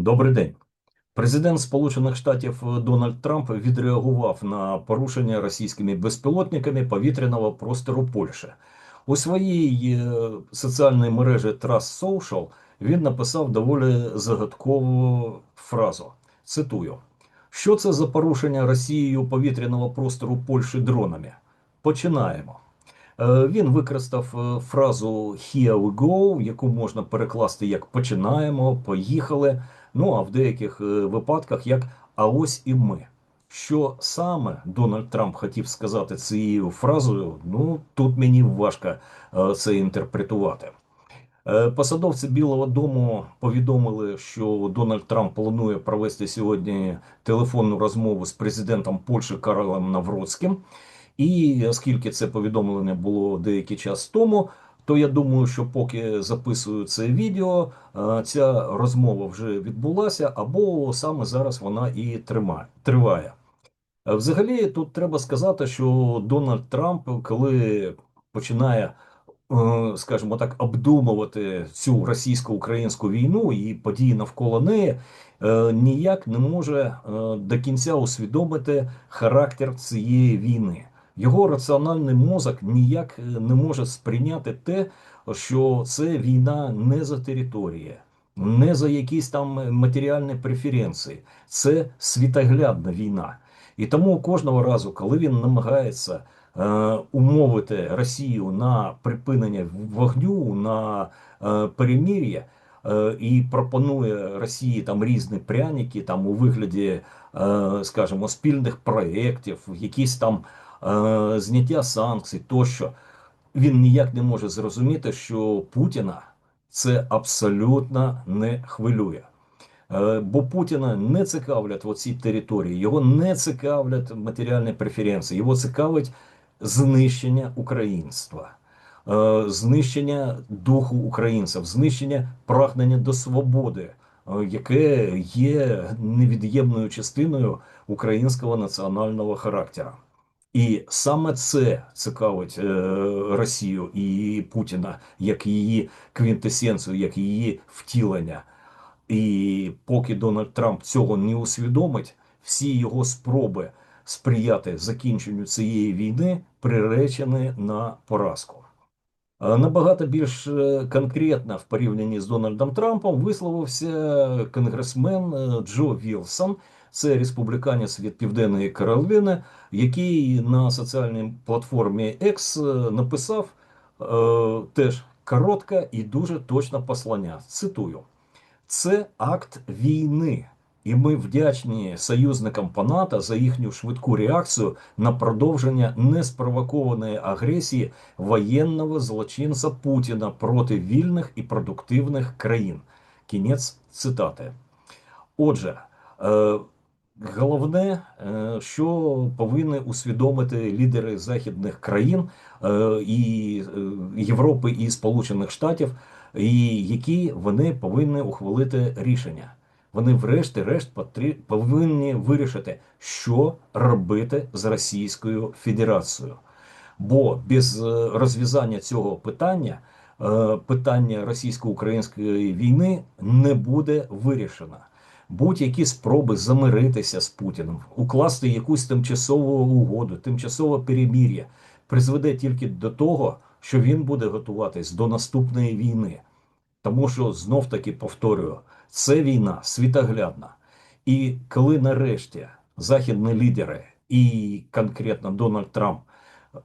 Добрий день. Президент Сполучених Штатів Дональд Трамп відреагував на порушення російськими безпілотниками повітряного простору Польщі. У своїй е, соціальній мережі Trust Social він написав доволі загадкову фразу. Цитую: Що це за порушення Росією повітряного простору Польщі дронами? Починаємо. Е, Він використав е, фразу «Here we go», яку можна перекласти як починаємо, поїхали. Ну а в деяких е, випадках як а ось і ми. Що саме Дональд Трамп хотів сказати цією фразою? Ну тут мені важко е, це інтерпретувати. Е, Посадовці Білого Дому повідомили, що Дональд Трамп планує провести сьогодні телефонну розмову з президентом Польщі Карлом Навроцьким. І оскільки це повідомлення було деякий час тому, то я думаю, що поки записую це відео, е, ця розмова вже відбулася, або саме зараз вона і триває. Е, Взагалі, тут треба сказати, що Дональд Трамп, коли починає, е, скажімо так, обдумувати цю російсько-українську війну і події навколо неї, ніяк не може до кінця усвідомити характер цієї війни. Його раціональний мозок ніяк е, не може сприйняти те, що це війна не за території, не за якісь там матеріальні преференції, це світоглядна війна. І тому кожного разу, коли він намагається е, умовити Росію на припинення вогню, на е, перемір'я, е, і пропонує Росії там різні пряники, там у вигляді, е, скажімо, спільних проєктів, якісь там е, зняття санкцій тощо, він ніяк не може зрозуміти, що Путіна це абсолютно не хвилює. Е, Бо Путіна не цікавлять оці території, його не цікавлять матеріальні преференції, його цікавить знищення українства, е, знищення духу українців, знищення прагнення до свободи, е, яке є невід'ємною частиною українського національного характеру. І саме це цікавить е, Росію і Путіна як її квінтесенцію, як її втілення. І поки Дональд Трамп цього не усвідомить, всі його спроби сприяти закінченню цієї війни приречені на поразку. Набагато більш е, конкретно в порівнянні з Дональдом Трампом висловився конгресмен е, Джо Вілсон, це республіканець від Південної Каролини, який на соціальній платформі X е, написав е, теж коротке і дуже точне послання. Цитую. Це акт війни, і ми вдячні союзникам по НАТО за їхню швидку реакцію на продовження неспровокованої агресії воєнного злочинця Путіна проти вільних і продуктивних країн. Кінець цитати. Отже, е, головне, е, що повинні усвідомити лідери західних країн е, і е, Європи і Сполучених Штатів і які вони повинні ухвалити рішення. Вони, врешті-решт, повинні вирішити, що робити з Російською Федерацією. Бо без розв'язання цього питання питання російсько-української війни не буде вирішено. Будь-які спроби замиритися з Путіним, укласти якусь тимчасову угоду, тимчасове перемір'я призведе тільки до того, що він буде готуватись до наступної війни. Тому що знов таки повторюю, це війна світоглядна. І коли нарешті західні лідери і конкретно Дональд Трамп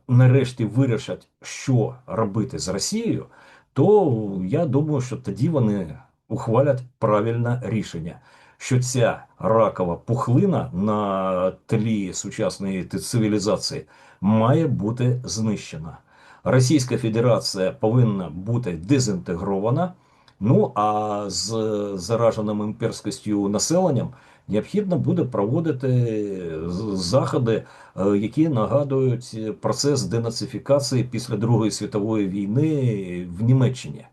нарешті вирішать, що робити з Росією, то я думаю, що тоді вони ухвалять правильне рішення. Що ця ракова пухлина на тлі сучасної цивілізації має бути знищена. Російська Федерація повинна бути дезінтегрована. Ну а з зараженим імперськістю населенням необхідно буде проводити заходи, е, які нагадують процес денацифікації після Другої світової війни в Німеччині.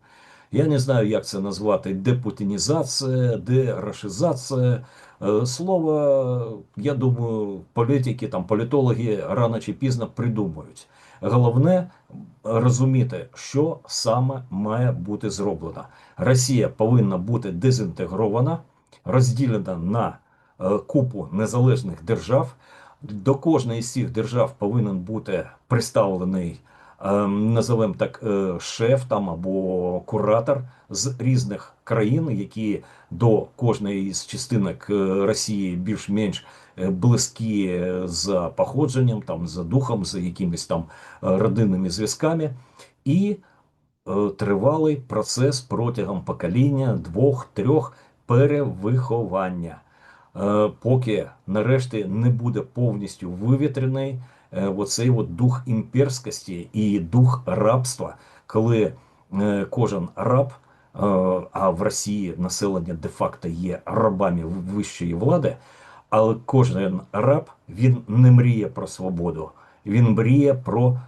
Я не знаю, як це назвати: депутінізація, дерашизація. Е, Слово, я думаю, політики, там політологи рано чи пізно придумають. Головне розуміти, що саме має бути зроблено. Росія повинна бути дезінтегрована, розділена на е, купу незалежних держав. До кожної з цих держав повинен бути представлений, називаємо так, е, шеф там або куратор з різних країн, які до кожної з частинок е, Росії більш-менш е, близькі за походженням, там за духом, за якимись там родинними зв'язками, і тривалий процес протягом покоління двох-трьох перевиховання. Поки нарешті не буде повністю вивітрений оцей от дух імперськості і дух рабства, коли е, кожен раб, е, а в Росії населення де-факто є рабами вищої влади, але кожен раб він не мріє про свободу, він мріє про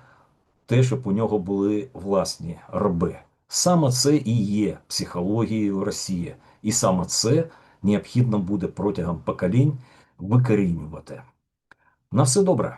те, щоб у нього були власні раби. Саме це і є психологією Росії, і саме це необхідно буде протягом поколінь викорінювати. На все добре.